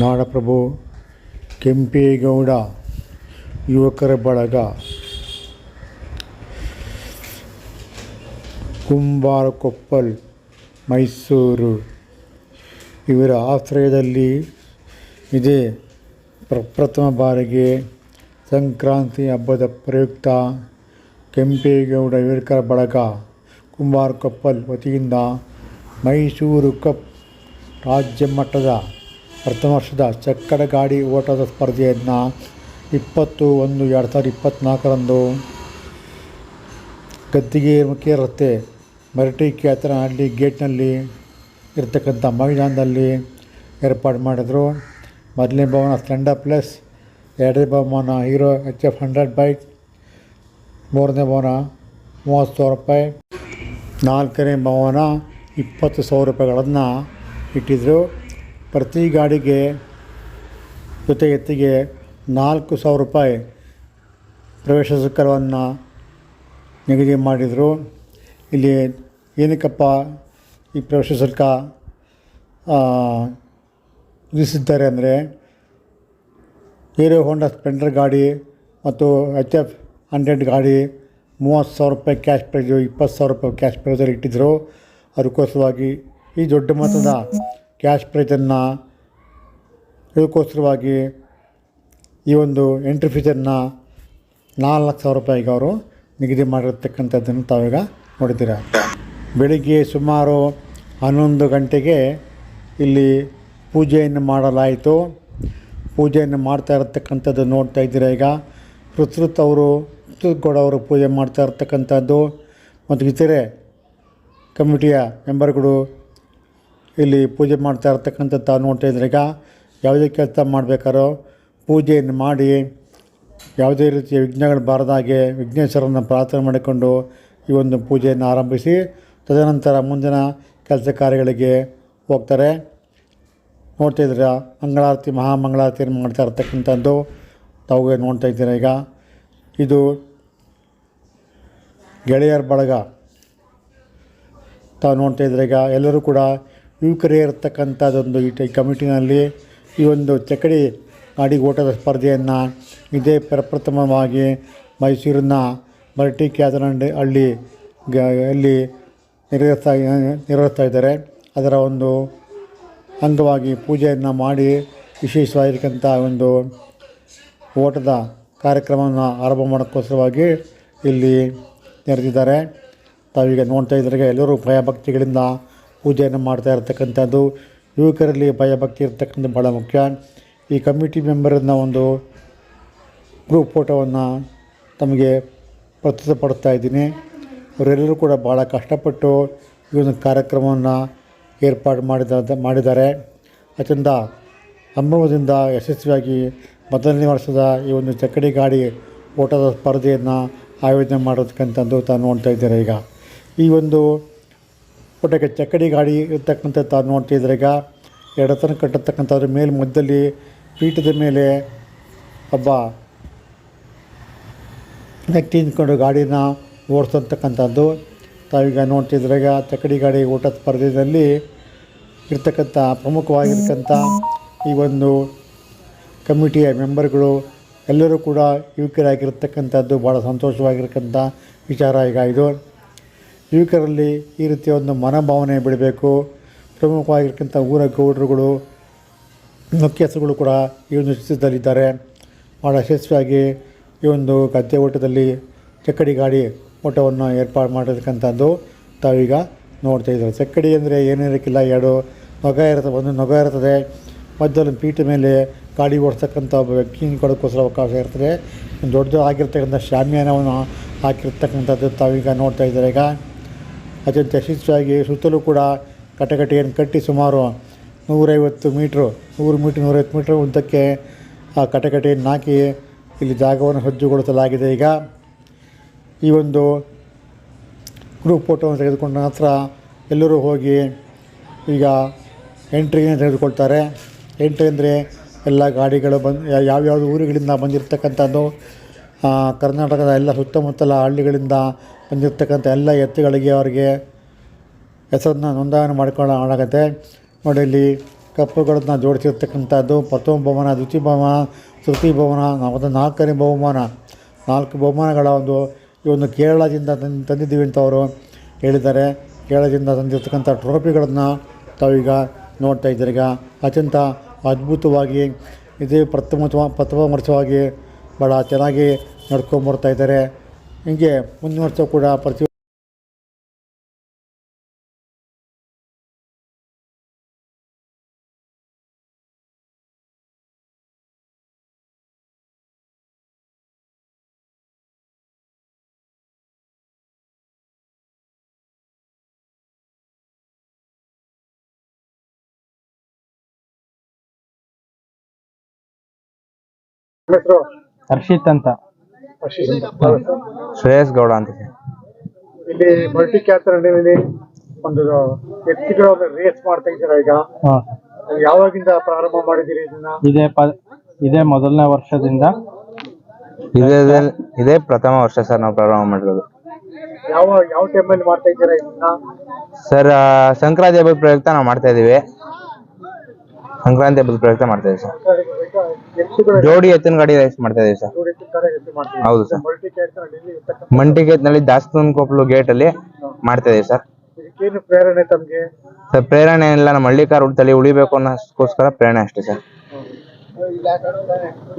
ನಾಡಪ್ರಭು ಕೆಂಪೇಗೌಡ, ಯುವಕರ ಬಳಗ. ಕುಂಬಾರಕೊಪ್ಪಲ್, ಮೈಸೂರು. ಇವರ ಆಶ್ರಯದಲ್ಲಿ ಇದೇ ಪ್ರಪ್ರಥಮ ಬಾರಿಗೆ ಸಂಕ್ರಾಂತಿ ಹಬ್ಬದ ಪ್ರಯುಕ್ತ ಕೆಂಪೇಗೌಡ ಯುವಕರ ಬಳಗ ಕುಂಬಾರಕೊಪ್ಪಲ್ ವತಿಯಿಂದ ಮೈಸೂರು ಕಪ್ ರಾಜ್ಯ ಮಟ್ಟದ ಪ್ರಥಮ ವರ್ಷದ ಚಕ್ಕಡ ಗಾಡಿ ಓಟದ ಸ್ಪರ್ಧೆಯನ್ನು ಇಪ್ಪತ್ತು ಒಂದು ಎರಡು ಸಾವಿರದ ಇಪ್ಪತ್ತ್ನಾಲ್ಕರಂದು ಗದ್ದಿಗೆ ಮುಖ್ಯ ರಸ್ತೆ ಮರಟಿ ಕ್ಯಾತನಹಳ್ಳಿ ಗೇಟ್ನಲ್ಲಿ ಇರ್ತಕ್ಕಂಥ ಮೈದಾನದಲ್ಲಿ ಏರ್ಪಾಡು ಮಾಡಿದರು. ಮೊದಲನೇ ಭವನ ಸ್ಲೆಂಡರ್ ಪ್ಲಸ್ ಎರಡನೇ ಭವನ Hero H F hundred bike, ಮೂರನೇ ಬಹುಮಾನ ಮೂವತ್ತು ಸಾವಿರ ರೂಪಾಯಿ. ನಾಲ್ಕನೇ ಭವನ ಇಪ್ಪತ್ತು ಸಾವಿರ ರೂಪಾಯಿಗಳನ್ನು ಇಟ್ಟಿದ್ದರು ಪ್ರತಿ ಗಾಡಿಗೆ ಜೊತೆ ಎತ್ತಿಗೆ ನಾಲ್ಕು ಸಾವಿರ ರೂಪಾಯಿ ಪ್ರವೇಶ ಶುಲ್ಕವನ್ನು ನಿಗದಿ ಮಾಡಿದರು. ಇಲ್ಲಿ ಏನಕ್ಕಪ್ಪ ಈ ಪ್ರವೇಶ ಶುಲ್ಕ ವಿಧಿಸಿದ್ದಾರೆ ಅಂದರೆ ಹೀರೋ ಹೋಂಡಾ ಸ್ಪ್ಲೆಂಡರ್ ಗಾಡಿ ಮತ್ತು ಎಚ್ ಎಫ್ ಹಂಡ್ರೆಡ್ ಗಾಡಿ ಮೂವತ್ತು ಸಾವಿರ ರೂಪಾಯಿ ಕ್ಯಾಶ್ ಪ್ರೈಜು ಇಪ್ಪತ್ತು ಸಾವಿರ ರೂಪಾಯಿ ಕ್ಯಾಶ್ ಪ್ರೈಸಲ್ಲಿ ಇಟ್ಟಿದ್ದರು ಅದಕ್ಕೋಸ್ಕರವಾಗಿ ಈ ದೊಡ್ಡ ಮೊತ್ತದ ಕ್ಯಾಶ್ ಪ್ರೈಸನ್ನು ಇದಕ್ಕೋಸ್ಕರವಾಗಿ ಈ ಒಂದು ಎಂಟ್ರಿ ಫೀಸನ್ನು ನಾಲ್ಕು ಸಾವಿರ ರೂಪಾಯಿಗೆ ಅವರು ನಿಗದಿ ಮಾಡಿರ್ತಕ್ಕಂಥದ್ದನ್ನು ತಾವೀಗ ನೋಡಿದ್ದೀರ. ಬೆಳಿಗ್ಗೆ ಸುಮಾರು ಹನ್ನೊಂದು ಗಂಟೆಗೆ ಇಲ್ಲಿ ಪೂಜೆಯನ್ನು ಮಾಡಲಾಯಿತು. ಪೂಜೆಯನ್ನು ಮಾಡ್ತಾ ಇರತಕ್ಕಂಥದ್ದು ನೋಡ್ತಾ ಇದ್ದೀರ ಈಗ. ಪೃಥ್ವತ್ ಅವರು ಪೃಥ್ವಗೌಡ ಅವರು ಪೂಜೆ ಮಾಡ್ತಾ ಇರತಕ್ಕಂಥದ್ದು ಮತ್ತು ಇತರೆ ಕಮಿಟಿಯ ಮೆಂಬರ್ಗಳು ಇಲ್ಲಿ ಪೂಜೆ ಮಾಡ್ತಾ ಇರ್ತಕ್ಕಂಥ ತಾವು ನೋಡ್ತಾ ಇದ್ರೆ ಈಗ ಯಾವುದೇ ಕೆಲಸ ಮಾಡಬೇಕಾರೋ ಪೂಜೆಯನ್ನು ಮಾಡಿ ಯಾವುದೇ ರೀತಿಯ ವಿಘ್ನಗಳು ಬಾರದಾಗೆ ವಿಘ್ನೇಶ್ವರನ ಪ್ರಾರ್ಥನೆ ಮಾಡಿಕೊಂಡು ಈ ಒಂದು ಪೂಜೆಯನ್ನು ಆರಂಭಿಸಿ ತದನಂತರ ಮುಂದಿನ ಕೆಲಸ ಕಾರ್ಯಗಳಿಗೆ ಹೋಗ್ತಾರೆ. ನೋಡ್ತಾ ಇದ್ದೀರ ಮಂಗಳಾರತಿ ಮಹಾಮಂಗಳಾರತಿಯನ್ನು ಮಾಡ್ತಾ ಇರ್ತಕ್ಕಂಥದ್ದು ತಾವು ನೋಡ್ತಾ ಇದ್ದೀರ ಈಗ? ಇದು ಗೆಳೆಯರ ಬಳಗ ತಾವು ನೋಡ್ತಾ ಇದ್ದೀರ ಈಗ ಎಲ್ಲರೂ ಕೂಡ ಯುವಕರೇ ಇರತಕ್ಕಂಥದ್ದೊಂದು ಈ ಕಮಿಟಿನಲ್ಲಿ ಈ ಒಂದು ಚಕ್ಕಡಿ ಗಾಡಿ ಓಟದ ಸ್ಪರ್ಧೆಯನ್ನು ಇದೇ ಪ್ರಪ್ರಥಮವಾಗಿ ಮೈಸೂರಿನ ಮರಟಿ ಕ್ಯಾತನಹಳ್ಳಿ ಹಳ್ಳಿ ಅಲ್ಲಿ ನಿರ್ವಹಿಸ್ತಾ ನಿರ್ವಹಿಸ್ತಾ ಇದ್ದಾರೆ. ಅದರ ಒಂದು ಅಂಗವಾಗಿ ಪೂಜೆಯನ್ನು ಮಾಡಿ ವಿಶೇಷವಾಗಿರ್ತಕ್ಕಂಥ ಒಂದು ಓಟದ ಕಾರ್ಯಕ್ರಮವನ್ನು ಆರಂಭ ಮಾಡೋಕ್ಕೋಸ್ಕರವಾಗಿ ಇಲ್ಲಿ ನೆರೆದಿದ್ದಾರೆ. ತಾವೀಗ ನೋಡ್ತಾ ಇದ್ದರೆ ಎಲ್ಲರೂ ಭಯಭಕ್ತಿಗಳಿಂದ ಪೂಜೆಯನ್ನು ಮಾಡ್ತಾ ಇರತಕ್ಕಂಥದ್ದು. ಯುವಕರಲ್ಲಿ ಭಯಭಕ್ತಿ ಇರತಕ್ಕಂಥ ಭಾಳ ಮುಖ್ಯ. ಈ ಕಮಿಟಿ ಮೆಂಬರನ್ನ ಒಂದು ಗ್ರೂಪ್ ಫೋಟೋವನ್ನು ತಮಗೆ ಪ್ರಸ್ತುತಪಡಿಸ್ತಾ ಇದ್ದೀನಿ. ಅವರೆಲ್ಲರೂ ಕೂಡ ಭಾಳ ಕಷ್ಟಪಟ್ಟು ಈ ಒಂದು ಕಾರ್ಯಕ್ರಮವನ್ನು ಏರ್ಪಾಡು ಮಾಡಿದ, ಮಾಡಿದ್ದಾರೆ. ಅದರಿಂದ ಸಂಭ್ರಮದಿಂದ ಯಶಸ್ವಿಯಾಗಿ ಮೊದಲನೇ ವರ್ಷದ ಈ ಒಂದು ಚಕ್ಕಡಿ ಗಾಡಿ ಓಟದ ಸ್ಪರ್ಧೆಯನ್ನು ಆಯೋಜನೆ ಮಾಡೋದಕ್ಕಂಥದ್ದು ತಾನು ನೋಡ್ತಾ ಇದ್ದಾರೆ ಈಗ. ಈ ಒಂದು ಓಟಕ್ಕೆ ಚಕ್ಕಡಿ ಗಾಡಿ ಇರ್ತಕ್ಕಂಥ ತಾವು ನೋಡ್ತಿದ್ರೆ ಈಗ ಎಡತನ ಕಟ್ಟತಕ್ಕಂಥದ್ರ ಮೇಲೆ ಮಧ್ಯದಲ್ಲಿ ಪೀಠದ ಮೇಲೆ ಒಬ್ಬ ವ್ಯಕ್ತಿ ನಿಂತ್ಕೊಂಡು ಗಾಡಿನ ಓಡಿಸ್ತಕ್ಕಂಥದ್ದು. ತಾವೀಗ ನೋಡ್ತಿದ್ರಾಗ ಚಕ್ಕಡಿ ಗಾಡಿ ಓಟ ಸ್ಪರ್ಧೆಯಲ್ಲಿ ಇರ್ತಕ್ಕಂಥ ಪ್ರಮುಖವಾಗಿರ್ತಕ್ಕಂಥ ಈ ಒಂದು ಕಮಿಟಿಯ ಮೆಂಬರ್ಗಳು ಎಲ್ಲರೂ ಕೂಡ ಯುವಕರಾಗಿರ್ತಕ್ಕಂಥದ್ದು ಭಾಳ ಸಂತೋಷವಾಗಿರ್ತಕ್ಕಂಥ ವಿಚಾರ ಈಗ ಇದು. ಯುವಕರಲ್ಲಿ ಈ ರೀತಿಯ ಒಂದು ಮನೋಭಾವನೆ ಬಿಡಬೇಕು. ಪ್ರಮುಖವಾಗಿರ್ತಕ್ಕಂಥ ಊರ ಗೌಡರುಗಳು, ಮುಖ್ಯಸ್ಥರುಗಳು ಕೂಡ ಈ ಒಂದು ಚಿತ್ರದಲ್ಲಿದ್ದಾರೆ ಭಾಳ ಯಶಸ್ವಿಯಾಗಿ ಈ ಒಂದು ಗದ್ದೆ ಓಟದಲ್ಲಿ ಚಕ್ಕಡಿ ಗಾಡಿ ಓಟವನ್ನು ಏರ್ಪಾಡು ಮಾಡಿರ್ತಕ್ಕಂಥದ್ದು ತಾವೀಗ ನೋಡ್ತಾ ಇದ್ದಾರೆ. ಚಕ್ಕಡಿ ಅಂದರೆ ಏನಿರೋಕ್ಕಿಲ್ಲ ಎರಡು ನೊಗ ಇರುತ್ತೆ, ಒಂದು ನೊಗ ಇರ್ತದೆ ಮಧ್ಯದಲ್ಲಿ ಪೀಠ ಮೇಲೆ ಗಾಡಿ ಓಡಿಸ್ತಕ್ಕಂಥ ಒಬ್ಬ ವ್ಯಕ್ತಿ ಕೊಡೋಕ್ಕೋಸ್ಕರ ಅವಕಾಶ ಇರ್ತದೆ. ದೊಡ್ಡದು ದೊಡ್ಡ ಆಗಿರ್ತಕ್ಕಂಥ ಶಾಮಿಯಾನವನ್ನು ಹಾಕಿರ್ತಕ್ಕಂಥದ್ದು ತಾವೀಗ ನೋಡ್ತಾ ಇದ್ದಾರೆ. ಈಗ ಅತ್ಯಂತ ಯಶಸ್ವಿಯಾಗಿ ಸುತ್ತಲೂ ಕೂಡ ಕಟಕಟೆಯನ್ನು ಕಟ್ಟಿ ಸುಮಾರು ನೂರೈವತ್ತು ಮೀಟ್ರು, ನೂರು ಮೀಟ್ರ್, ನೂರೈವತ್ತು ಮೀಟ್ರ್ ಉದ್ದಕ್ಕೆ ಆ ಕಟಕಟೆಯನ್ನು ಹಾಕಿ ಇಲ್ಲಿ ಜಾಗವನ್ನು ಸಜ್ಜುಗೊಳಿಸಲಾಗಿದೆ. ಈಗ ಈ ಒಂದು ಗ್ರೂಪ್ ಫೋಟೋವನ್ನು ತೆಗೆದುಕೊಂಡ ನಂತರ ಎಲ್ಲರೂ ಹೋಗಿ ಈಗ ಎಂಟ್ರಿಯನ್ನು ತೆಗೆದುಕೊಳ್ತಾರೆ. ಎಂಟ್ರಿ ಅಂದರೆ ಎಲ್ಲ ಗಾಡಿಗಳು ಬಂದು ಯಾವ್ಯಾವ ಊರುಗಳಿಂದ ಬಂದಿರತಕ್ಕಂಥದ್ದು ಕರ್ನಾಟಕದ ಎಲ್ಲ ಸುತ್ತಮುತ್ತಲ ಹಳ್ಳಿಗಳಿಂದ ಬಂದಿರತಕ್ಕಂಥ ಎಲ್ಲ ಎತ್ತುಗಳಿಗೆ ಅವರಿಗೆ ಹೆಸರನ್ನ ನೋಂದಣಿ ಮಾಡ್ಕೊಳ್ಳೋ ಮಾಡಾಗತ್ತೆ ನೋಡಿ, ಇಲ್ಲಿ ಕಪ್ಪುಗಳನ್ನ ಜೋಡಿಸಿರ್ತಕ್ಕಂಥದ್ದು ಪ್ರಥಮ ಬಹುಮಾನ, ದ್ವಿತೀಯ ಬಹುಮಾನ, ತೃತೀಯ ಬಹುಮಾನ ಮತ್ತು ನಾಲ್ಕನೇ ಬಹುಮಾನ, ನಾಲ್ಕು ಬಹುಮಾನಗಳ ಒಂದು ಈ ಒಂದು ಕೇರಳದಿಂದ ತಂದು, ತಂದಿದ್ದೀವಿ ಅಂತ ಅವರು ಹೇಳಿದ್ದಾರೆ. ಕೇರಳದಿಂದ ತಂದಿರ್ತಕ್ಕಂಥ ಟ್ರೋಫಿಗಳನ್ನು ತಾವೀಗ ನೋಡ್ತಾ ಇದ್ದೀರಿ. ಈಗ ಅತ್ಯಂತ ಅದ್ಭುತವಾಗಿ, ಇದೇ ಪ್ರಥಮ ಪ್ರಥಮ ವರ್ಷವಾಗಿ ಭಾಳ ಚೆನ್ನಾಗಿ ನಡ್ಕೊಂಬರ್ತಾ ಇದ್ದಾರೆ. ಹೀಗೆ ಮುಂದಿನ ವರ್ಷ ಕೂಡ ಪ್ರತಿ ಹರ್ಷಿತ್ ಅಂತ. ಶ್ರೇಯಸ್ ಗೌಡ ಅಂತ ಸರ್ ಇಲ್ಲಿ ಮಲ್ಟಿ ಕ್ಯಾಥರಲ್ಲಿ ಒಂದು ವ್ಯಕ್ತಿಗಳ ಒಂದು ರೇಸ್ ಮಾಡ್ತಾ ಇದ್ದೀರಾ ಈಗ ಯಾವಾಗಿಂದ ಪ್ರಾರಂಭ ಮಾಡಿದಿರಿ ಇದನ್ನ? ಇದೇ ಪ ಇದೇ ಮೊದಲನೇ ವರ್ಷದಿಂದ. ಇದೇ ಇದೇ ಪ್ರಥಮ ವರ್ಷ ಸರ್ ನಾವು ಪ್ರಾರಂಭ ಮಾಡಿರೋದು. ಯಾವ ಯಾವ ಟೈಮಲ್ಲಿ ಮಾಡ್ತಾ ಇದ್ದೀರಾ ಇದನ್ನ? ಸರ್ ಆ, ಸಂಕ್ರಾಂತಿ ಹಬ್ಬದ ಪ್ರಯುಕ್ತ ನಾವು ಮಾಡ್ತಾ ಇದೀವಿ ಸಂಕ್ರಾಂತಿ ಹಬ್ಬದ ಪ್ರಯುಕ್ತ ಮಾಡ್ತಾ ಇದೀವಿ ಸರ್. ಎತ್ತುಗಳ ಜೋಡಿ ಎತ್ತಿನ ಗಾಡಿ ರೇಸ್ ಮಾಡ್ತಾ ಇದೀವಿ ಸರ್. ಹೌದು ಸರ್. ಮಲ್ಟಿ ಗೇಟ್ನಲ್ಲಿ ಮಂಟಿಗೇತ್ನಲ್ಲಿ ದಾಸ್ತೂನ್ ಕೊಪ್ಪಲು ಗೇಟ್ ಅಲ್ಲಿ ಮಾಡ್ತಾ ಇದೀವಿ ಸರ್. ಪ್ರೇರಣೆ ತಮಗೆ? ಸರ್ ಪ್ರೇರಣೆ ಇಲ್ಲ ನಮ್ಮ ಹಳ್ಳಿಕಾರ ಉಳಿತಲ್ಲಿ ಉಳಿಬೇಕು ಅನ್ನೋಸ್ಕೋಸ್ಕರ ಪ್ರೇರಣೆ ಅಷ್ಟೇ ಸರ್.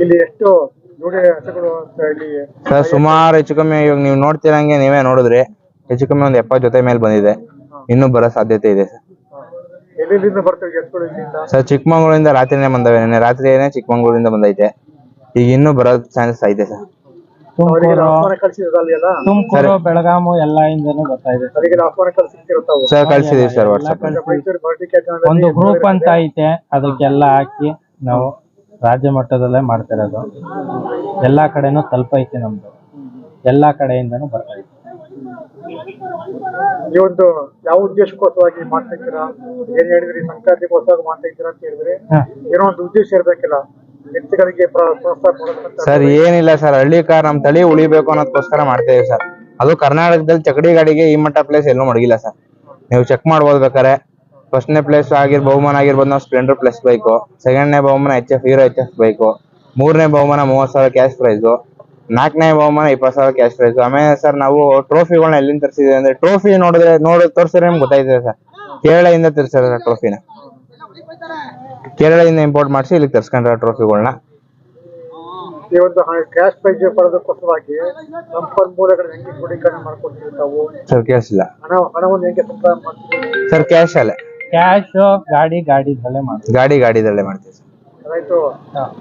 ಇಲ್ಲಿ ಎಷ್ಟು ಹಸುಗಳು ಇಲ್ಲಿ ಸರ್ ಸುಮಾರು ಹೆಚ್ಚು ಕಮ್ಮಿ ಇವಾಗ ನೀವು ನೋಡ್ತಿರಂಗೆ ನೀವೇ ನೋಡಿದ್ರಿ ಹೆಚ್ಚು ಕಮ್ಮಿ ಒಂದು ಎಪ್ಪತ್ತು ಜೊತೆ ಮೇಲೆ ಬಂದಿದೆ. ಇನ್ನೂ ಬರೋ ಸಾಧ್ಯತೆ ಇದೆ ಸರ್. ಎಲ್ಲೆಲ್ಲಿಂದ ಬರ್ತವೆ ಎತ್ತುಗಳು ಇಲ್ಲಿಂದ? ಸರ್ ಚಿಕ್ಕಮಂಗ್ಳೂರಿಂದ ರಾತ್ರಿನೇ ಬಂದವೆ. ನಿನ್ನೆ ರಾತ್ರಿನೇ ಚಿಕ್ಕಮಂಗ್ಳೂರಿಂದ ಬಂದೈತೆ. ಈಗ ಇನ್ನೂ ಬರೋ ಚಾನ್ಸಸ್ ಐತೆ ಸರ್. ಅವರಿಗೆ ತುಮಕೂರು ತುಮಕೂರು ಬೆಳಗಾಮು ಎಲ್ಲ ಇಂದನೂ ಬರ್ತಾ ಇದೆ ಸರ್. ಕಳ್ಸಿದೀವಿ ಸರ್ ವಾಟ್ಸಪ್ ಒಂದು ಗ್ರೂಪ್ ಅಂತ ಐತೆ ಅದಕ್ಕೆಲ್ಲ ಹಾಕಿ ನಾವು ರಾಜ್ಯ ಮಟ್ಟದಲ್ಲೇ ಮಾಡ್ತಿರೋದು. ಎಲ್ಲಾ ಕಡೆನೂ ತಲುಪೈತೆ ನಮ್ದು. ಎಲ್ಲಾ ಕಡೆಯಿಂದನೂ ಬರ್ತಾ ಇದೆ. ಈ ಒಂದು ಯಾವ ಉದ್ದೇಶಕ್ಕೋಸ್ಕರವಾಗಿ ಮಾಡ್ತಾ ಇದ್ದೀರಾ? ಏನ್ ಹೇಳಿದ್ರಿ? ಸಂಕ್ರಾಂತಿಗೋಸ್ಕರ ಮಾಡ್ತಾ ಇದ್ದೀರಾ ಅಂತ ಹೇಳಿದ್ರೆ. ಏನೋ ಒಂದು ಉದ್ದೇಶ ಇರ್ಬೇಕಿಲ್ಲ. ವ್ಯಕ್ತಿಗಳಿಗೆ ಪ್ರೋತ್ಸಾಹ ಸರ್ ಏನಿಲ್ಲ ಸರ್ ಹಳ್ಳಿ ಕಾರ್ ನಮ್ ತಳಿ ಉಳಿಬೇಕು ಅನ್ನೋದಕ್ಕೋಸ್ಕರ ಮಾಡ್ತೇವೆ ಸರ್. ಅದು ಕರ್ನಾಟಕದಲ್ಲಿ ಚಕಡಿ ಗಾಡಿಗೆ ಈ ಮಟ್ಟ ಪ್ಲೇಸ್ ಎಲ್ಲೂ ಮಡಗಿಲ್ಲ ಸರ್. ನೀವು ಚೆಕ್ ಮಾಡ್ಬೋದು ಬೇಕಾರೆ ಫಸ್ಟ್ನೇ ಪ್ಲೇಸ್ ಆಗಿರ್ ಬಹುಮಾನ ಆಗಿರ್ಬೋದು ನಾವು ಸ್ಪ್ಲೆಂಡರ್ ಪ್ಲಸ್ ಬೈಕು ಸೆಕೆಂಡ್ನೇ ಬಹುಮಾನ H F Hero H F bike ಮೂರನೇ ಬಹುಮಾನ ಮೂವತ್ತು ಸಾವಿರ ಕ್ಯಾಶ್ ಪ್ರೈಸು ನಾಲ್ಕನೇ ಬಹುಮಾನ ಇಪ್ಪತ್ತು ಸಾವಿರ ಕ್ಯಾಶ್ ಪ್ರೈಸು ಆಮೇಲೆ ಸರ್ ನಾವು ಟ್ರೋಫಿಗಳನ್ನ ಎಲ್ಲಿಂದ ತರಿಸಿದ್ವಿ ಅಂದ್ರೆ ಟ್ರೋಫಿ ನೋಡಿದ್ರೆ ನೋಡಿ ತೋರಿಸಿದ್ರೆ ನಿಮ್ಗೆ ಗೊತ್ತಾಯ್ತದೆ ಸರ್. ಕೇರಳದಿಂದ ತರಿಸಿದ್ರೆ ಸರ್ ಟ್ರೋಫಿನ ಕೇರಳದಿಂದ ಇಂಪೋರ್ಟ್ ಮಾಡಿಸಿ ಇಲ್ಲಿ ತರ್ಸ್ಕೊಂಡ್ರೆ ಟ್ರೋಫಿಗಳನ್ನ ಈ ಒಂದು ಕ್ಯಾಶ್ ಪ್ರೈಸ್ ಪಡೆದಕ್ಕೋಸ್ಕರವಾಗಿ ಸಂಪನ್ಮೂಲಗಳನ್ನ ಹೆಂಗೆ ಕ್ರೋಢೀಕರಣ ಮಾಡ್ಕೊಡ್ತೀವಿ ತಾವು? ಸರ್ ಕೇಳಿಸಿಲ್ಲ ಹಣ ಹಣವನ್ನು ಹೆಂಗೆ ಸಂಗ್ರಹ ಮಾಡ್ತೀವಿ? ಸರ್ ಕ್ಯಾಶ್ ಅಲ್ಲೇ. ಕ್ಯಾಶ್ ಗಾಡಿ ಗಾಡಿದಲ್ಲೇ ಮಾಡ್ತೀವಿ. ಗಾಡಿ ಗಾಡಿದಲ್ಲೇ ಮಾಡ್ತೀವಿ ಸರ್ ಅದಾಯ್ತು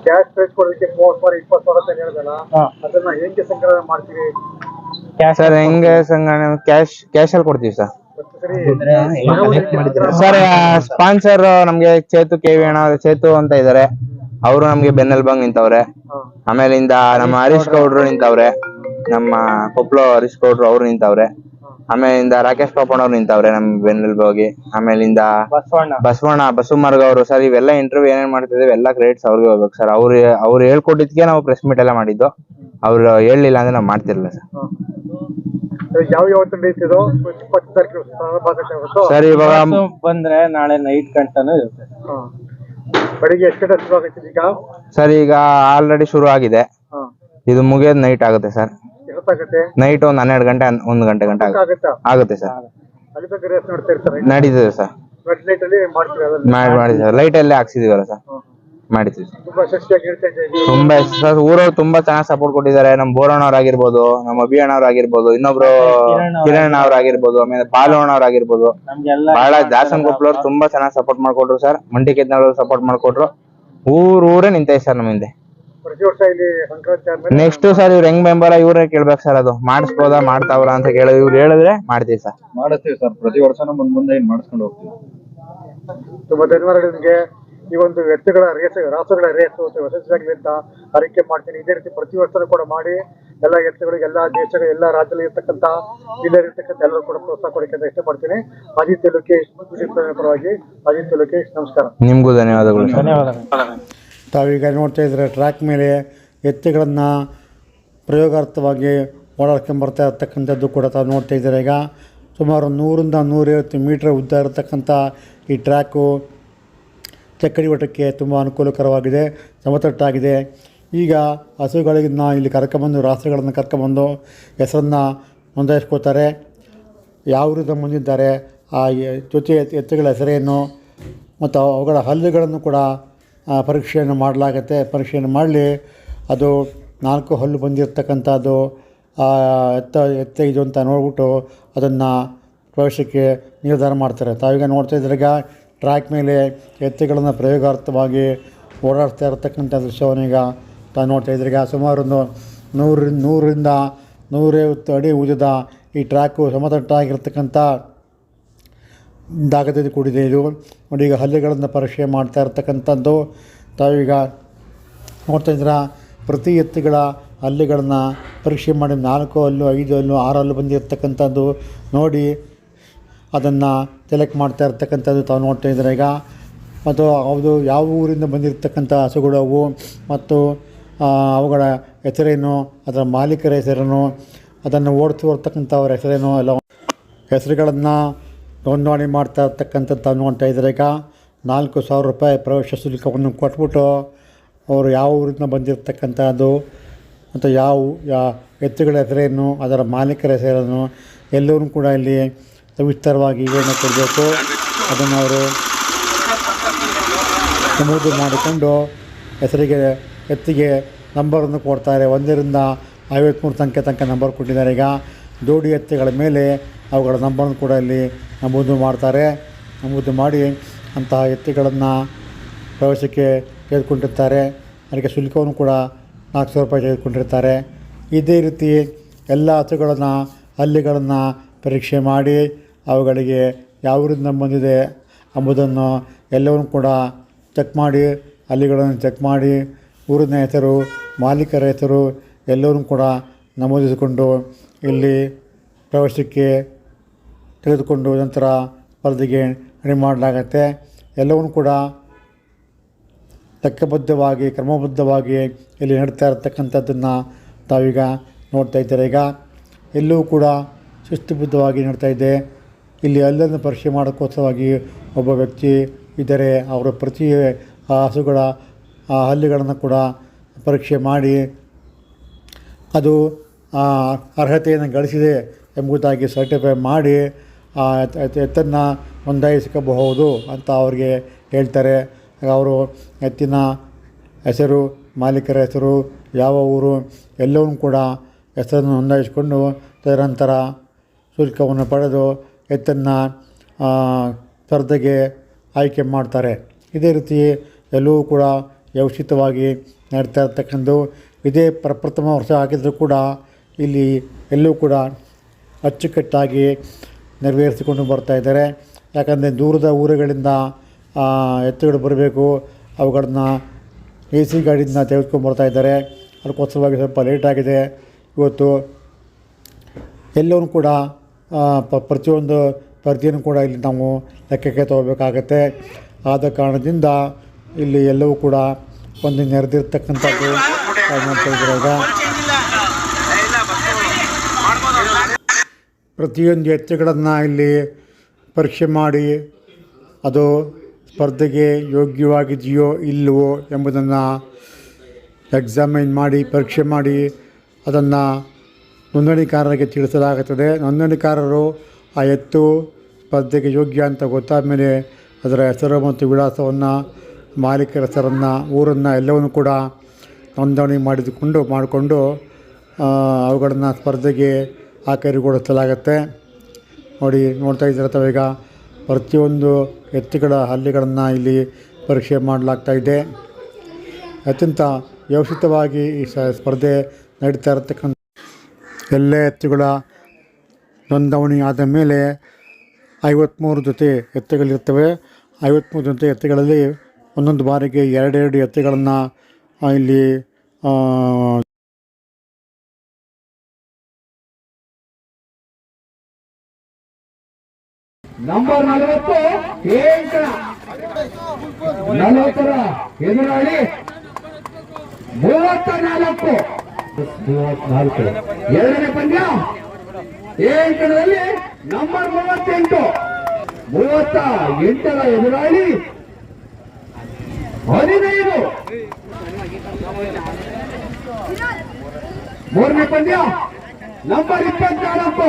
ಕ್ಯಾಶ್ ಪ್ರೈಸ್ ಕೊಡೋದಕ್ಕೆ ಮೂವತ್ತು ಸಾವಿರ ಇಪ್ಪತ್ತು ಸಾವಿರ ಅಂತ ಹೇಳಿದಲ್ಲ ಹಾ. ಅದನ್ನ ಹೆಂಗೆ ಸಂಗ್ರಹ ಮಾಡ್ತೀವಿ ಕ್ಯಾಶ್ ಸರ್ ಹೆಂಗೆ ಸಂಗಣ ಕ್ಯಾಶ್ ಕ್ಯಾಶ್ ಅಲ್ಲಿ ಕೊಡ್ತೀವಿ ಸರ್ ಸರಿ ಸ್ಪಾನ್ಸರ್ ನಮ್ಗೆ ಚೇತು ಕೆ ವಿ ಅಣ್ಣ ಚೇತು ಅಂತ ಇದಾರೆ. ಅವರು ನಮ್ಗೆ ಬೆನ್ನೆಲ್ಬಂಗ್ ನಿಂತವ್ರೆ. ಆಮೇಲಿಂದ ನಮ್ಮ ಹರೀಶ್ ಗೌಡ್ರು ನಿಂತವ್ರೆ ನಮ್ಮ ಕೊಪ್ಲೋ ಹರೀಶ್ ಗೌಡ್ರು ಅವ್ರು ನಿಂತವ್ರೆ. ಆಮೇಲಿಂದ ರಾಕೇಶ್ ಪಾಪಣ್ಣವ್ರು ನಿಂತವ್ರೆ ನಮ್ ಬೆನ್ನೆಲ್ಬಾಗಿ ಆಮೇಲಿಂದ ಬಸವಣ್ಣ. ಬಸವಣ್ಣ ಬಸವಮಾರ್ಗ ಅವರು ಸರ್ ಇವೆಲ್ಲ ಇಂಟರ್ವ್ಯೂ ಏನೇನ್ ಮಾಡ್ತಿದ್ದೀವಿ ಎಲ್ಲ ಕ್ರೆಡಿಟ್ಸ್ ಅವ್ರಿಗೆ ಹೋಗ್ಬೇಕು ಸರ್. ಅವ್ರು ಅವ್ರು ಹೇಳ್ಕೊಟ್ಟಿದ್ಕೆ ನಾವು ಪ್ರೆಸ್ ಮೀಟ್ ಎಲ್ಲ ಮಾಡಿದ್ದು. ಅವ್ರು ಹೇಳಲಿಲ್ಲ ಅಂದ್ರೆ ನಾವು ಮಾಡ್ತಿರ್ಲಿಲ್ಲ. ಸರಿ, ಯಾವ ಯಾವ ನಡೆಯುತ್ತಿದೋ ಇಪ್ಪತ್ತು ತಾರೀಕು ಸರ್ ಇವಾಗ ಬಂದ್ರೆ ನಾಳೆ ನೈಟ್ ಗಂಟನೂ ಇರುತ್ತೆ. ಹಾ. ಬೆಳಿಗ್ಗೆ ಎಷ್ಟು ಗಂಟೆ ಶುರು ಆಗುತ್ತೆ ಈಗ? ಸರ್ ಈಗ ಆಲ್ರೆಡಿ ಶುರು ಆಗಿದೆ. ಇದು ಮುಗಿಯೋದು ನೈಟ್ ಆಗುತ್ತೆ ಸರ್. ನೈಟ್ ಒಂದ್ ಹನ್ನೆರಡು ಗಂಟೆ ಒಂದ್ ಗಂಟೆ ಗಂಟೆ ಆಗುತ್ತೆ. ಆಗುತ್ತೆ? ಸರ್. ಅಲ್ಲಿ ತನಕ ನೋಡ್ತಾ ಇರ್ತಾರೆ ನಡೀತದೆ ಸರ್. ರೆಡ್ ಲೈಟ್ ಅಲ್ಲಿ ಮಾಡ್ತೀವಿ ಅದನ್ನ? ಮಾಡಿ ಮಾಡಿ ಸರ್. ಲೈಟ್ ಅಲ್ಲೇ ಹಾಕ್ಸಿದೀವಲ್ಲ ಸರ್. ಮಾಡಿದ್ವಿ. ತುಂಬಾ ಸರ್ ಊರವ್ರು ತುಂಬಾ ಚೆನ್ನಾಗಿ ಸಪೋರ್ಟ್ ಕೊಟ್ಟಿದ್ದಾರೆ. ನಮ್ಮ ಬೋರಣ್ಣವ್ರು ಆಗಿರ್ಬೋದು ನಮ್ಮ ಅಭಿ ಆಗಿರ್ಬೋದು ಇನ್ನೊಬ್ರು ಕಿರಣ್ ಆಗಿರ್ಬೋದು ಆಮೇಲೆ ಬಾಲು ಆಗಿರ್ಬೋದು ನಮ್ಗೆಲ್ಲ ಬಹಳ ದಾಸನ್ ಕೊಪ್ಪಳವ್ರು ತುಂಬಾ ಚೆನ್ನಾಗಿ ಸಪೋರ್ಟ್ ಮಾಡ್ಕೊಟ್ರು ಸರ್. ಮಂಟಿಕೆತ್ನವ್ರು ಸಪೋರ್ಟ್ ಮಾಡ್ಕೊಟ್ರು. ಊರ್ ಊರೇ ನಿಂತೈತೆ ಸರ್ ನಮ್ ಹಿಂದೆ. ವರ್ಷ ಇಲ್ಲಿ ಸಂಕ್ರಾಂತಿ ಆದ್ಮೇಲೆ ನೆಕ್ಸ್ಟ್ ಸರ್ ಇವ್ರು ಹೆಂಗ್ ಮೆಂಬರ್ ಇವ್ರೇ ಕೇಳ್ಬೇಕು ಸರ್ ಅದು. ಮಾಡಿಸ್ಬೋದಾ ಮಾಡ್ತಾವ್ರ ಅಂತ ಕೇಳಿ ಇವ್ರು ಹೇಳಿದ್ರೆ ಮಾಡ್ತೀವಿ ಸರ್. ಮಾಡುತ್ತೀವಿ ಸರ್. ಪ್ರತಿ ವರ್ಷನೂ ಮುಂದ್ ಮುಂದೆ ಏನ್ ಮಾಡಿಸ್ಕೊಂಡು ಹೋಗ್ತೀವಿ. ತುಂಬಾ ಧನ್ಯವಾದಗಳು ನಿಮಗೆ. ಈ ಒಂದು ವ್ಯಕ್ತಿಗಳ ರೇಸ್ ರಾಸುಗಳ ರೇಸ್ ಯಶಸ್ವಿಯಾಗಲಿ ಅಂತ ಆರೈಕೆ ಮಾಡ್ತೀನಿ. ಇದೇ ರೀತಿ ಪ್ರತಿ ವರ್ಷನೂ ಕೂಡ ಮಾಡಿ ಎಲ್ಲ ಎತ್ತುಗಳಿಗೆ ಎಲ್ಲ ದೇಶಗಳು ಎಲ್ಲ ರಾಜ್ಯದಲ್ಲಿ ಇರ್ತಕ್ಕಂಥ ಜಿಲ್ಲೆಯಲ್ಲಿ ಇರ್ತಕ್ಕಂಥ ಎಲ್ಲರೂ ಕೂಡ ಪ್ರೋತ್ಸಾಹ ಕೊಡಕ್ಕೆ ಅಂತ ಇಷ್ಟಪಡ್ತೀನಿ ಆದಿತ್ಯ ಲೋಕೇಶ್ ಪರವಾಗಿ ಆದಿತ್ಯ ಲೋಕೇಶ್ ನಮಸ್ಕಾರ. ನಿಮಗೂ ಧನ್ಯವಾದಗಳು. ತಾವೀಗ ನೋಡ್ತಾ ಇದ್ರೆ ಟ್ರ್ಯಾಕ್ ಮೇಲೆ ಎತ್ತುಗಳನ್ನು ಪ್ರಯೋಗಾರ್ಥವಾಗಿ ಓಡಾಡ್ಕೊಂಬರ್ತಾ ಇರ್ತಕ್ಕಂಥದ್ದು ಕೂಡ ತಾವು ನೋಡ್ತಾ ಇದ್ದಾರೆ. ಈಗ ಸುಮಾರು ನೂರಿಂದ ನೂರೈವತ್ತು ಮೀಟ್ರ್ ಉದ್ದ ಇರತಕ್ಕಂಥ ಈ ಟ್ರ್ಯಾಕು ಚಕ್ಕಡಿ ಓಟಕ್ಕೆ ತುಂಬ ಅನುಕೂಲಕರವಾಗಿದೆ, ಸಮತಟ್ಟಾಗಿದೆ. ಈಗ ಹಸುಗಳಿಂದ ಇಲ್ಲಿ ಕರ್ಕೊಂಬಂದು ರಾಸುಗಳನ್ನು ಕರ್ಕೊಂಬಂದು ಹೆಸರನ್ನು ನೋಂದಾಯಿಸ್ಕೋತಾರೆ ಯಾವ ರೀತಿ ಮುಂದಿದ್ದಾರೆ ಆ ಜೊತೆ ಎತ್ತುಗಳ ಹೆಸರೇನು, ಮತ್ತು ಅವುಗಳ ಹಲ್ಲುಗಳನ್ನು ಕೂಡ ಪರೀಕ್ಷೆಯನ್ನು ಮಾಡಲಾಗತ್ತೆ. ಪರೀಕ್ಷೆಯನ್ನು ಮಾಡಲಿ, ಅದು ನಾಲ್ಕು ಹಲ್ಲು ಬಂದಿರತಕ್ಕಂಥದ್ದು ಎತ್ತ ಎತ್ತ ಇದು ಅಂತ ನೋಡ್ಬಿಟ್ಟು ಅದನ್ನು ಪ್ರವೇಶಕ್ಕೆ ನಿರ್ಧಾರ ಮಾಡ್ತಾರೆ. ತಾವೀಗ ನೋಡ್ತಾ ಇದ್ರಾಗ ಟ್ರ್ಯಾಕ್ ಮೇಲೆ ಎತ್ತುಗಳನ್ನು ಪ್ರಯೋಗಾರ್ಥವಾಗಿ ಓಡಾಡ್ತಾ ಇರತಕ್ಕಂಥ ದೃಶ್ಯವನ್ನೀಗ ತಾವು ನೋಡ್ತಾ ಈಗ ಸುಮಾರು ಒಂದು ನೂರರಿಂದ ನೂರರಿಂದ ನೂರೈವತ್ತು ಅಡಿ ಉದ್ದದ ಈ ಟ್ರ್ಯಾಕು ಸಮತಟ್ಟಾಗಿರ್ತಕ್ಕಂಥ ಕೂಡಿದೆ. ಇದು ನೋಡಿ, ಈಗ ಹಲ್ಲಿಗಳನ್ನು ಪರೀಕ್ಷೆ ಮಾಡ್ತಾ ಇರತಕ್ಕಂಥದ್ದು. ತಾವೀಗ ನೋಡ್ತಾ ಇದ್ದೀರಾ, ಪ್ರತಿ ಎತ್ತುಗಳ ಹಲ್ಲಿಗಳನ್ನು ಪರೀಕ್ಷೆ ಮಾಡಿ ನಾಲ್ಕು ಹಲ್ಲು, ಐದು ಹಲ್ಲು, ಆರು ಹಲ್ಲು ಬಂದಿರತಕ್ಕಂಥದ್ದು ನೋಡಿ. ಅದನ್ನು ಸೆಲೆಕ್ಟ್ ಮಾಡ್ತಾ ಇರ್ತಕ್ಕಂಥದ್ದು ತಾವು ನೋಡ್ತಾ ಇದ್ದಾರೆ ಈಗ? ಮತ್ತು ಅದು ಯಾವ ಊರಿಂದ ಬಂದಿರತಕ್ಕಂಥ ಹಸುಗಳು ಅವು ಮತ್ತು ಅವುಗಳ ಹೆಸರೇನು? ಅದರ ಮಾಲೀಕರ ಹೆಸರೇನು? ಅದನ್ನು ಓಡಿಸಿ ಅವರ ಹೆಸರೇನು? ಎಲ್ಲ ಹೆಸರುಗಳನ್ನು ನೋಂದಣಿ ಮಾಡ್ತಾ ಇರ್ತಕ್ಕಂಥದ್ದು ತಾವು ನೋಡ್ತಾ ಇದ್ದಾರೆ ಈಗ? ನಾಲ್ಕು ಸಾವಿರ ರೂಪಾಯಿ ಪ್ರವೇಶ ಶುಲ್ಕವನ್ನು ಕೊಟ್ಬಿಟ್ಟು ಅವರು ಯಾವ ಊರಿಂದ ಬಂದಿರತಕ್ಕಂಥದ್ದು? ಮತ್ತು ಯಾವ, ಯಾ, ಎತ್ತುಗಳ ಹೆಸರೇನು? ಅದರ ಮಾಲೀಕರ ಹೆಸರೇನು? ಎಲ್ಲರೂ ಕೂಡ ಇಲ್ಲಿ ಸವಿಸ್ತರವಾಗಿ ವಿವರಣೆ ಕೊಡಬೇಕು. ಅದನ್ನು ಅವರು ನಮೂದು ಮಾಡಿಕೊಂಡು ಹೆಸರಿಗೆ, ಎತ್ತಿಗೆ ನಂಬರನ್ನು ಕೊಡ್ತಾರೆ. ಒಂದರಿಂದ ಐವತ್ತ್ಮೂರು ಸಂಖ್ಯೆ ತನಕ ನಂಬರ್ ಕೊಟ್ಟಿದ್ದಾರೆ. ಈಗ ದೋಡಿ ಎತ್ತುಗಳ ಮೇಲೆ ಅವುಗಳ ನಂಬರನ್ನು ಕೂಡ ಇಲ್ಲಿ ನಮೂದು ಮಾಡ್ತಾರೆ. ನಮೂದು ಮಾಡಿ ಅಂತಹ ಎತ್ತುಗಳನ್ನು ಪ್ರವೇಶಕ್ಕೆ ತೆಗೆದುಕೊಂಡಿರ್ತಾರೆ. ಅದಕ್ಕೆ ಶುಲ್ಕವನ್ನು ಕೂಡ ನಾಲ್ಕು ಸಾವಿರ ರೂಪಾಯಿ ತೆಗೆದುಕೊಂಡಿರ್ತಾರೆ. ಇದೇ ರೀತಿ ಎಲ್ಲ ಹಸುಗಳನ್ನು, ಹಲ್ಲಿಗಳನ್ನು ಪರೀಕ್ಷೆ ಮಾಡಿ ಅವುಗಳಿಗೆ ಯಾವ ಊರಿಂದ ಬಂದಿದೆ ಎಂಬುದನ್ನು ಎಲ್ಲವನ್ನು ಕೂಡ ಚೆಕ್ ಮಾಡಿ ಅಲ್ಲಿಗಳನ್ನು ಚೆಕ್ ಮಾಡಿ, ಊರಿನ ಹೆಸರು ಮಾಲೀಕರ ಹೆಸರು ಎಲ್ಲವನ್ನು ಕೂಡ ನಮೂದಿಸಿಕೊಂಡು ಇಲ್ಲಿ ಪ್ರವೇಶಕ್ಕೆ ತೆಗೆದುಕೊಂಡು ನಂತರ ಸ್ಪರ್ಧೆಗೆ ರೆಡಿ ಮಾಡಲಾಗತ್ತೆ. ಎಲ್ಲವನ್ನೂ ಕೂಡ ತಕ್ಕಬದ್ಧವಾಗಿ ಕ್ರಮಬದ್ಧವಾಗಿ ಇಲ್ಲಿ ನಡೀತಾ ಇರತಕ್ಕಂಥದ್ದನ್ನು ತಾವೀಗ ನೋಡ್ತಾ ಇದ್ದಾರೆ. ಈಗ ಎಲ್ಲೂ ಕೂಡ ಶಿಸ್ತುಬದ್ಧವಾಗಿ ನಡ್ತಾ ಇದೆ. ಇಲ್ಲಿ ಅಲ್ಲನ್ನು ಪರೀಕ್ಷೆ ಮಾಡೋಕ್ಕೋಸ್ಕರವಾಗಿ ಒಬ್ಬ ವ್ಯಕ್ತಿ ಇದ್ದರೆ ಅವರ ಪ್ರತಿ ಆ ಹಸುಗಳ ಆ ಹಲ್ಲುಗಳನ್ನು ಕೂಡ ಪರೀಕ್ಷೆ ಮಾಡಿ ಅದು ಅರ್ಹತೆಯನ್ನು ಗಳಿಸಿದೆ ಎಂಬುದಾಗಿ ಸರ್ಟಿಫೈ ಮಾಡಿ ಎತ್ತನ್ನು ನೋಂದಾಯಿಸ್ಕೋಬಹುದು ಅಂತ ಅವರಿಗೆ ಹೇಳ್ತಾರೆ. ಅವರು ಎತ್ತಿನ ಹೆಸರು, ಮಾಲೀಕರ ಹೆಸರು, ಯಾವ ಊರು, ಎಲ್ಲವನ್ನೂ ಕೂಡ ಹೆಸರನ್ನು ನೋಂದಾಯಿಸಿಕೊಂಡು ತದನಂತರ ಶುಲ್ಕವನ್ನು ಪಡೆದು ಎತ್ತನ್ನು ಸ್ಪರ್ಧೆಗೆ ಆಯ್ಕೆ ಮಾಡ್ತಾರೆ. ಇದೇ ರೀತಿ ಎಲ್ಲವೂ ಕೂಡ ವ್ಯವಸ್ಥಿತವಾಗಿ ನಡೀತಾ ಇರ್ತಕ್ಕಂಥದ್ದು. ಇದೇ ಪ್ರಪ್ರಥಮ ವರ್ಷ ಆಗಿದ್ದರೂ ಕೂಡ ಇಲ್ಲಿ ಎಲ್ಲೂ ಕೂಡ ಅಚ್ಚುಕಟ್ಟಾಗಿ ನೆರವೇರಿಸಿಕೊಂಡು ಬರ್ತಾ ಇದ್ದಾರೆ. ಯಾಕಂದರೆ ದೂರದ ಊರುಗಳಿಂದ ಎತ್ತುಗಳು ಬರಬೇಕು. ಅವುಗಳನ್ನ ಎ ಸಿ ಗಾಡಿಯಿಂದ ತೆಗೆದುಕೊಂಡು ಬರ್ತಾ ಇದ್ದಾರೆ. ಅದಕ್ಕೋಸ್ಕರವಾಗಿ ಸ್ವಲ್ಪ ಲೇಟಾಗಿದೆ ಇವತ್ತು ಎಲ್ಲವೂ ಕೂಡ ಪ, ಪ್ರತಿಯೊಂದು ಸ್ಪರ್ಧೆಯನ್ನು ಕೂಡ ಇಲ್ಲಿ ನಾವು ಲೆಕ್ಕಕ್ಕೆ ತಗೋಬೇಕಾಗತ್ತೆ. ಆದ ಕಾರಣದಿಂದ ಇಲ್ಲಿ ಎಲ್ಲವೂ ಕೂಡ ಒಂದು ನೆರೆದಿರ್ತಕ್ಕಂಥದ್ದು ಈಗ. ಪ್ರತಿಯೊಂದು ಎತ್ತುಗಳನ್ನು ಇಲ್ಲಿ ಪರೀಕ್ಷೆ ಮಾಡಿ ಅದು ಸ್ಪರ್ಧೆಗೆ ಯೋಗ್ಯವಾಗಿದೆಯೋ ಇಲ್ಲವೋ ಎಂಬುದನ್ನು ಎಕ್ಸಾಮಿನ್ ಮಾಡಿ, ಪರೀಕ್ಷೆ ಮಾಡಿ ಅದನ್ನು ನೋಂದಣಿಕಾರರಿಗೆ ತಿಳಿಸಲಾಗುತ್ತದೆ. ನೋಂದಣಿಕಾರರು ಆ ಎತ್ತು ಸ್ಪರ್ಧೆಗೆ ಯೋಗ್ಯ ಅಂತ ಗೊತ್ತಾದ ಮೇಲೆ ಅದರ ಹೆಸರು ಮತ್ತು ವಿಳಾಸವನ್ನು, ಮಾಲೀಕರ ಹೆಸರನ್ನು, ಊರನ್ನು ಎಲ್ಲವನ್ನು ಕೂಡ ನೋಂದಣಿ ಮಾಡಿದುಕೊಂಡು, ಮಾಡಿಕೊಂಡು ಅವುಗಳನ್ನು ಸ್ಪರ್ಧೆಗೆ ಆಕರಿಗೊಳಿಸಲಾಗತ್ತೆ ನೋಡಿ, ನೋಡ್ತಾ ಇದ್ದೀರ ತಾವೀಗ ಪ್ರತಿಯೊಂದು ಎತ್ತುಗಳ ಹಲ್ಲಿಗಳನ್ನು ಇಲ್ಲಿ ಪರೀಕ್ಷೆ ಮಾಡಲಾಗ್ತಾ ಇದೆ. ಅತ್ಯಂತ ವ್ಯವಸ್ಥಿತವಾಗಿ ಈ ಸ್ಪರ್ಧೆ ನಡೀತಾ ಇರತಕ್ಕಂಥ ಎಲ್ಲ ಎತ್ತುಗಳ ನೋಂದಣಿ ಆದ ಮೇಲೆ ಐವತ್ತ್ಮೂರು ಜೊತೆ ಎತ್ತುಗಳಿರ್ತವೆ ಐವತ್ತ್ಮೂರು ಜೊತೆ ಎತ್ತುಗಳಲ್ಲಿ ಒಂದೊಂದು ಬಾರಿಗೆ ಎರಡೆರಡು ಎತ್ತುಗಳನ್ನು ಇಲ್ಲಿ ನಂಬರ್ ನಲವತ್ತು ನಲವತ್ತರ ಎದುರಾಳಿ. ಮೂವತ್ತ ನಾಲ್ಕು. ಎರಡನೇ ಪಂದ್ಯ. ಏಂಕಣದಲ್ಲಿ ನಂಬರ್ ಮೂವತ್ತೆಂಟು. ಮೂವತ್ತ ಎಂಟರ ಎದುರಾಳಿ ಹದಿನೈದು. ಮೂರನೇ ಪಂದ್ಯ. ನಂಬರ್ ಇಪ್ಪತ್ನಾಲ್ಕು.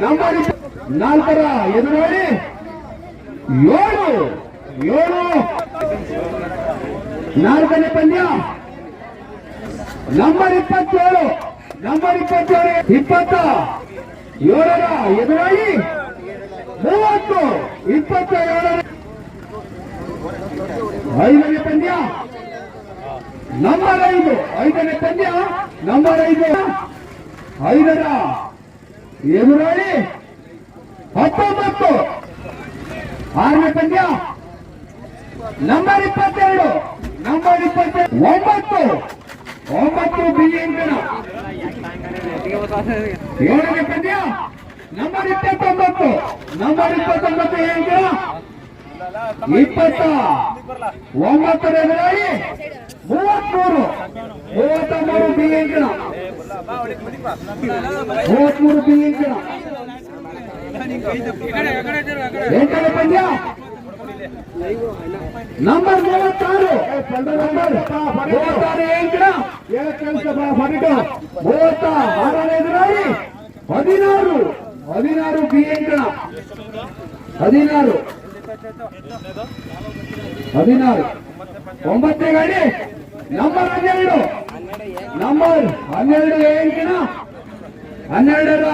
ನಂಬರ್ ನಾಲ್ಕರ ಎದುರಾಳಿ ಏಳು. ಏಳು. ನಾಲ್ಕನೇ ಪಂದ್ಯ. ನಂಬರ್ ಇಪ್ಪತ್ತೇಳು ನಂಬರ್ ಇಪ್ಪತ್ತೇಳು, ಇಪ್ಪತ್ತ, ಏಳರ ಎದುರಾಳಿ, ಮೂವತ್ತು, ಇಪ್ಪತ್ತ ಏಳರ. ಐದನೇ ಪಂದ್ಯ. ನಂಬರ್ ಐದು, ಐದನೇ ಪಂದ್ಯ. ನಂಬರ್ ಐದು, ಐದರ ಎದುರಾಳಿ, ಹತ್ತೊಂಬತ್ತು, ಆರನೇ ಪಂದ್ಯ. ನಂಬರ್ ಇಪ್ಪತ್ತೆರಡು ನಂಬರ್ ಇಪ್ಪತ್ತೆರಡು, ಒಂಬತ್ತು ಒಂಬತ್ತು ಬಿಲಿಯನ್ ಏಳನೇ ಪಂದ್ಯ? ನಂಬರ್ ಇಪ್ಪತ್ತೊಂಬತ್ತು. ನಂಬರ್ ಇಪ್ಪತ್ತೊಂಬತ್ತು ಏನು ಇಪ್ಪತ್ತ. ಒಂಬತ್ತರ ಎದುರಾಳಿ ಮೂವತ್ಮೂರು. ಮೂವತ್ತ ಮೂರು ಜನ ಮೂವತ್ಮೂರು ಜನ ಎಂಟನೇ ಪಂದ್ಯ? ನಂಬರ್ ಮೂವತ್ತಾರು ನಂಬರ್ ಮೂವತ್ತಾರು ಎಂಟು ಮೂವತ್ತ ಆರನೇ ಎದುರಾಳಿ ಹದಿನಾರು ಹದಿನಾರು ಬಿ ಎಂಟು ಹದಿನಾರು ಹದಿನಾರು ಒಂಬತ್ತನೇ ಗಾಡಿ ನಂಬರ್ ಹನ್ನೆರಡು ನಂಬರ್ ಹನ್ನೆರಡು ಎಂಟಿನ ಹನ್ನೆರಡರ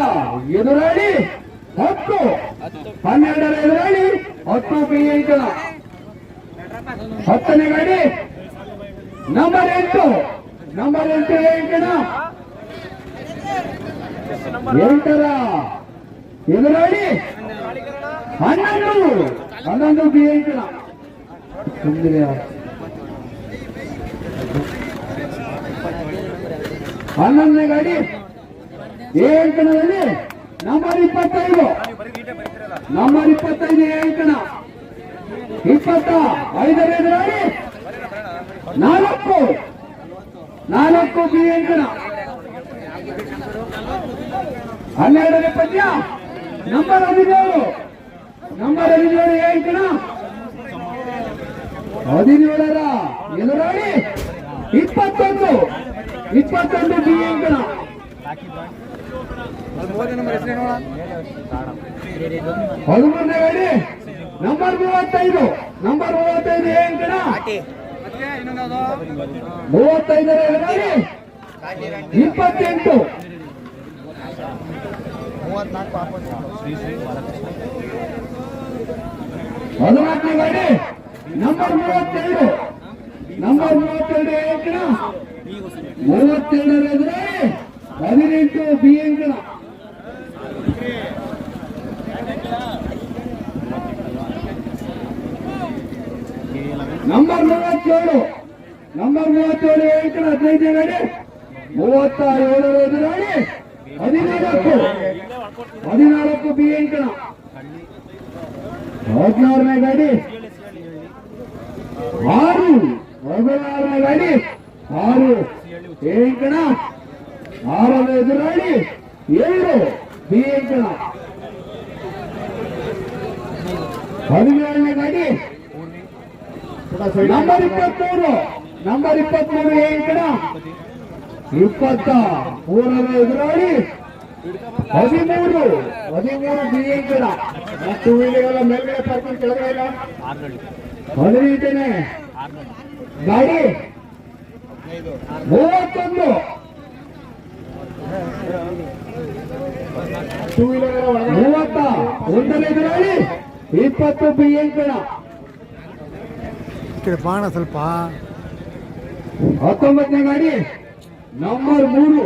ಎದುರಾಳಿ ಹತ್ತು ಹನ್ನೆರಡರ ಎದುರಾಳಿ ಹತ್ತು ಬಿ ಎಂಟಿನ ಹತ್ತನೇ ಗಾಡಿ ನಂಬರ್ ಎಂಟು ನಂಬರ್ ಎಂಟು ಎಂಟಿನ ಎಂಟರ ಎದುರಾಳಿ ಹನ್ನೊಂದು ಹನ್ನೊಂದು ಬಿ ಎಂಟಿನ ಸುಂದರ ಹನ್ನೊಂದನೇ ಗಾಡಿ ಏಂಕಣದಲ್ಲಿ ನಂಬರ್ ಇಪ್ಪತ್ತೈದು ನಂಬರ್ ಇಪ್ಪತ್ತೈದು ಏಂಕಣ ಇಪ್ಪತ್ತ ಐದರ ಎದುರಾಳಿ ನಾಲ್ಕು. ನಾಲ್ಕು ಬಿ ಎಂಕಣ ಹನ್ನೆರಡನೇ ಪದ್ಯ. ನಂಬರ್ ಹದಿನೇಳು. ನಂಬರ್ ಹದಿನೇಳು ಏಂಕಣ ಹದಿನೇಳರ ಎದುರಾಳಿ. ಇಪ್ಪತ್ತೊಂದು. ಇಪ್ಪತ್ತೊಂದು ಬಿ ಅಂಕಣ ಹದಿಮೂರನೇ ಗಾಡಿ. ನಂಬರ್ ಮೂವತ್ತೈದು. ನಂಬರ್ ಮೂವತ್ತೈದು ಏನ್ ಅಂಕಣ ಮೂವತ್ತೈದರ ಇಪ್ಪತ್ತೆಂಟು. ಹದಿನಾಲ್ಕನೇ ಗಾಡಿ. ನಂಬರ್ ಮೂವತ್ತೆರಡು ನಂಬರ್ ಮೂವತ್ತೆರಡು ಏನ್ ಅಂಕಣ ಮೂವತ್ತೆರಡರ ಹದಿನೆಂಟು ಬಿ ಅಂಕಣ ಹದಿನೈದನೇ ಗಾಡಿ ಮೂವತ್ತ ಏಳರ ಎದುರಾಳಿ. ಹದಿನಾಲ್ಕು. ಹದಿನಾಲ್ಕು ಬಿ ಅಂಕಣ ಹದಿನಾರನೇ ಗಾಡಿ. ಆರು. ಹದಿನಾರನೇ ಗಾಡಿ. ಆರು. ಏಂಕಣ ಆರರ ಎದುರಾಳಿ. ಏಳು. ಬಿ ಎಂಕಣ ಹದಿನೇಳನೇ ಗಾಡಿ. ನಂಬರ್ ಇಪ್ಪತ್ಮೂರು ನಂಬರ್ ಇಪ್ಪತ್ಮೂರು ಏಂಕಣ ಇಪ್ಪತ್ತ ಮೂರನೇ ಎದುರಾಳಿ. ಹದಿಮೂರು ಹದಿಮೂರು ಬಿ ಮತ್ತು ವೀಲರ್ ಮೇಲ್ಗಡೆ ಪಾರ್ಕಿಂಗ್ ಕೆಳಗಡೆ ಇಲ್ಲ. ಹದಿನೈದನೇ ಗಾಡಿ. ಮೂವತ್ತೊಂದು. ಮೂವತ್ತ ಒಂದನೇ ಎದುರಾಳಿ. ಇಪ್ಪತ್ತು ಬಿ ಅಂಕಣ ಬಾಣ ಸ್ವಲ್ಪ. ಹತ್ತೊಂಬತ್ತನೇ ಗಾಡಿ. ನಂಬರ್ ಮೂರು.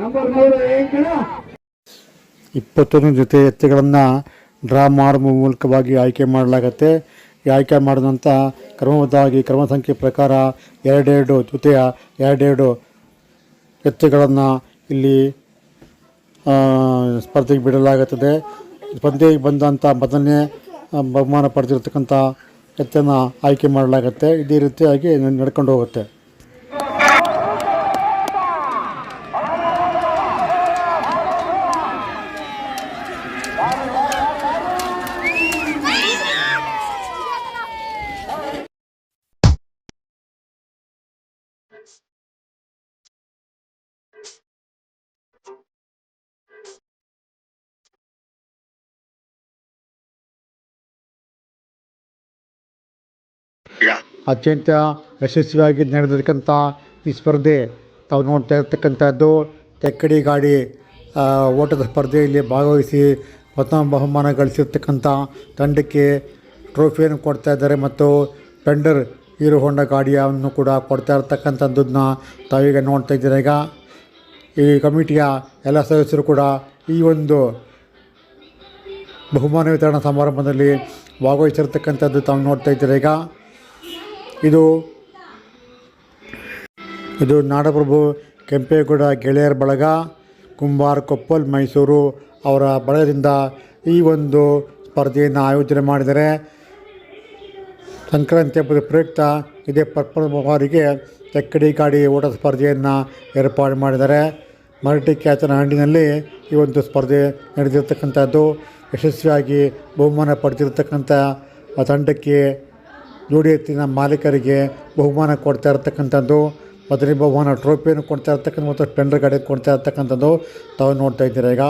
ನಂಬರ್ ಮೂರು ಅಂಕಣ ಇಪ್ಪತ್ತೊಂದು ಜೊತೆ ಎತ್ತುಗಳನ್ನು ಡ್ರಾ ಮಾಡುವ ಮೂಲಕವಾಗಿ ಆಯ್ಕೆ ಮಾಡಲಾಗತ್ತೆ. ಆಯ್ಕೆ ಮಾಡಿದಂಥ ಕ್ರಮಬದ್ಧವಾಗಿ ಕ್ರಮ ಸಂಖ್ಯೆ ಪ್ರಕಾರ ಎರಡೆರಡು ಜೊತೆಯ ಎರಡೆರಡು ಎತ್ತುಗಳನ್ನು ಇಲ್ಲಿ ಸ್ಪರ್ಧೆಗೆ ಬಿಡಲಾಗುತ್ತದೆ. ಸ್ಪರ್ಧೆಗೆ ಬಂದಂಥ ಮೊದಲನೇ ಬಹುಮಾನ ಪಡೆದಿರ್ತಕ್ಕಂಥ ಎತ್ತನ್ನು ಆಯ್ಕೆ ಮಾಡಲಾಗುತ್ತೆ ಇದೇ ರೀತಿಯಾಗಿ ನಡ್ಕೊಂಡು ಹೋಗುತ್ತೆ ಅತ್ಯಂತ ಯಶಸ್ವಿಯಾಗಿ ನಡೆದಿರ್ತಕ್ಕಂಥ ಈ ಸ್ಪರ್ಧೆ, ತಾವು ನೋಡ್ತಾ ಇರ್ತಕ್ಕಂಥದ್ದು ತೆಕ್ಕಡಿ ಗಾಡಿ ಓಟದ ಸ್ಪರ್ಧೆಯಲ್ಲಿ ಭಾಗವಹಿಸಿ ಪ್ರಥಮ ಬಹುಮಾನ ಗಳಿಸಿರ್ತಕ್ಕಂಥ ತಂಡಕ್ಕೆ ಟ್ರೋಫಿಯನ್ನು ಕೊಡ್ತಾ ಇದ್ದಾರೆ ಮತ್ತು ಟೆಂಡರ್ ಹೀರೋ ಹೊಂಡ ಗಾಡಿಯನ್ನು ಕೂಡ ಕೊಡ್ತಾ ಇರ್ತಕ್ಕಂಥದ್ದನ್ನ ತಾವೀಗ ನೋಡ್ತಾ ಇದ್ದೀರ. ಈಗ ಈ ಕಮಿಟಿಯ ಎಲ್ಲ ಸದಸ್ಯರು ಕೂಡ ಈ ಒಂದು ಬಹುಮಾನ ವಿತರಣಾ ಸಮಾರಂಭದಲ್ಲಿ ಭಾಗವಹಿಸಿರ್ತಕ್ಕಂಥದ್ದು ತಾವು ನೋಡ್ತಾ ಇದ್ದೀರ. ಈಗ ಇದು ಇದು ನಾಡಪ್ರಭು ಕೆಂಪೇಗೌಡ ಗೆಳೆಯರ ಬಳಗ ಕುಂಬಾರ್ ಕೊಪ್ಪಲ್ ಮೈಸೂರು ಅವರ ಬಳಗದಿಂದ ಈ ಒಂದು ಸ್ಪರ್ಧೆಯನ್ನು ಆಯೋಜನೆ ಮಾಡಿದ್ದಾರೆ ಸಂಕ್ರಾಂತಿ ಹಬ್ಬದ ಪ್ರಯುಕ್ತ ಇದೇ ಬಾರಿಗೆ ತೆಕ್ಕಡಿ ಗಾಡಿ ಓಟ ಸ್ಪರ್ಧೆಯನ್ನು ಏರ್ಪಾಡು ಮಾಡಿದ್ದಾರೆ ಮರಟಿ ಕ್ಯಾಚನ ಹಂಡಿನಲ್ಲಿ ಈ ಒಂದು ಸ್ಪರ್ಧೆ ನಡೆದಿರ್ತಕ್ಕಂಥದ್ದು ಯಶಸ್ವಿಯಾಗಿ ಬಹುಮಾನ ಪಡೆದಿರತಕ್ಕಂಥ ತಂಡಕ್ಕೆ ಜೋಡಿ ಎತ್ತಿನ ಮಾಲೀಕರಿಗೆ ಬಹುಮಾನ ಕೊಡ್ತಾ ಇರ್ತಕ್ಕಂಥದ್ದು ಮೊದಲನೇ ಬಹುಮಾನ ಟ್ರೋಫಿಯನ್ನು ಕೊಡ್ತಾ ಇರ್ತಕ್ಕಂಥ ಮತ್ತು ಟೆಂಡರ್ ಗಾಡಿ ಕೊಡ್ತಾ ಇರ್ತಕ್ಕಂಥದ್ದು ತಾವು ನೋಡ್ತಾ ಇದ್ದೀರ ಈಗ.